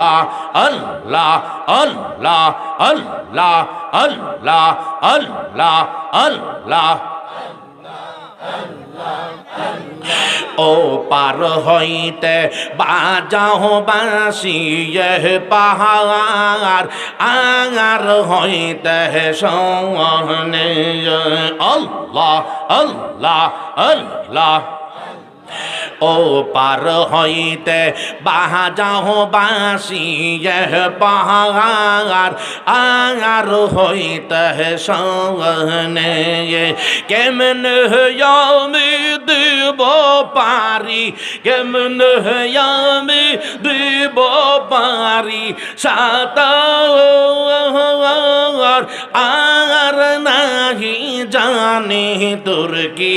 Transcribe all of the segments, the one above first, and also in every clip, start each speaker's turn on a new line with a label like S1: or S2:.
S1: আল্লাহ আল্লাহ আল্লাহ আল্লাহ আল্লাহ আল্লাহ ও পার হইতে বাজাও বাসি পাহাড় আঙার হইতে সহনে আল্লাহ আল্লাহ আল্লাহ। ও পার হইতে বাজাও বাসি পাহাড় আঙার হইতে সহনে কেমন আমি দিব পারি, কেমন আমি দিব পারি সাতার আর নাহি জানি তোর কি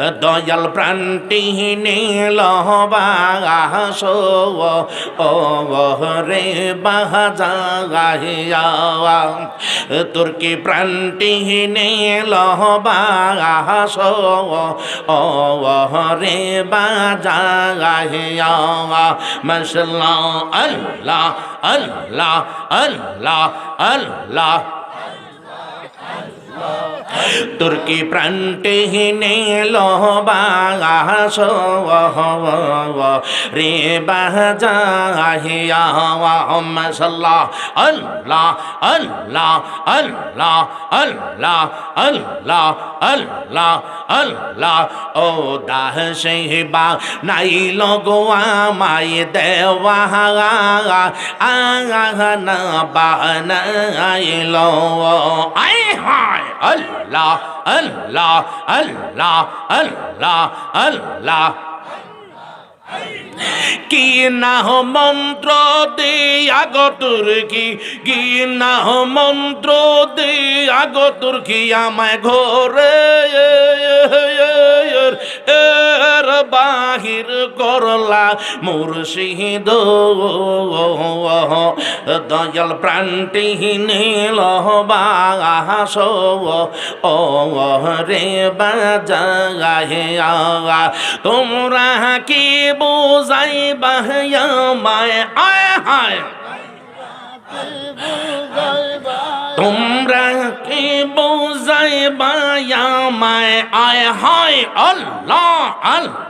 S1: দয়াল প্রাণটি নীল বাস ও রে বাজা তোর কি প্রাণটি নীল বাস ও রে বাজা মশলা আল্লাহ আল্লাহ আল্লাহ আল্লাহ। তুর্কি প্রান্তে নীল বাস রে বাহিয়া মশাল্লাহ আল্লাহ আল্লাহ আল্লাহ আল্লাহ আল্লাহ আল্লাহ আল্লাহ। ও দাহ সেবা নাই লগোয়া মাই দেওয়া আঙা বানাইল আই হায়, আল্লাহ। আল্লাহ আল্লাহ আল্লাহ আল্লাহ কি না মন্ত্র দে আগতর কি কি না মন্ত্র দে আগতর কি আমায় ঘরে? বাহির করলা মুর্শিদ। দয়াল প্রাণটি নীল ও রে বাজা তোমরা কি বুঝাই বাহয়ামায় আয়, হায়। তোমরা কি বুঝাই বায়ামায় আয়, হায়। আল্লাহ আল্লাহ।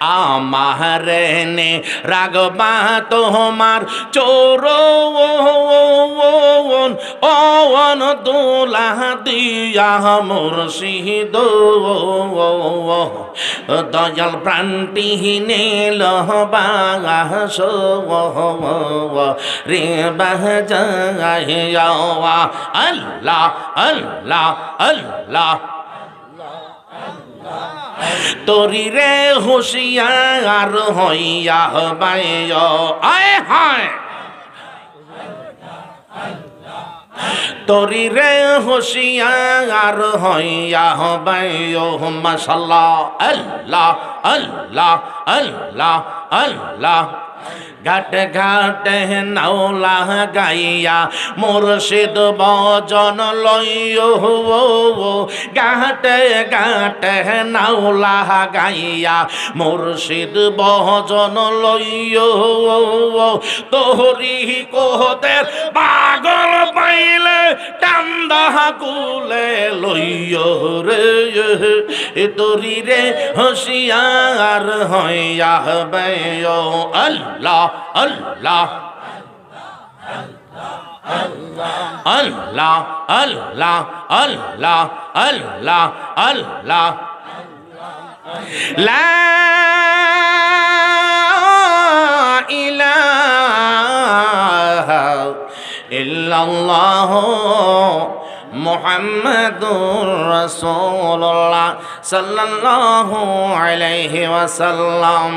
S1: আমার নে রাগবা তোমার চোর ওন দোলা দিয়া মুর্শিদ দয়াল প্রান্তি নীল বাস রে বাজা আল্লাহ আল্লাহ আল্লাহ তরি রে হুশিয়ার হইয়া বায় আয় হায়। তরি রে হুশিয়ার হইয়া বায় মাশাল্লাহ। আল্লাহ আল্লাহ আল্লাহ আল্লাহ। ঘাট ঘাট নাওলা গাইয়া, মুর্শিদ বজন লইও ঘাটে ঘাটে নাওলা গাইয়া, মুর্শিদ বজন লইও তোহরি কোহতের পাগল পাইলে টান্দা কুলে লইও রে। তোরি রে হসিয়ার হইয়া বেয় আল্লাহ। আল্লাহ আল্লাহ আল্লাহ আল্লাহ আল্লাহ আল্লাহ লা ইলাহা ইল্লাল্লাহ মুহাম্মাদুর রাসূলুল্লাহ সাল্লাল্লাহু আলাইহি ওয়াসাল্লাম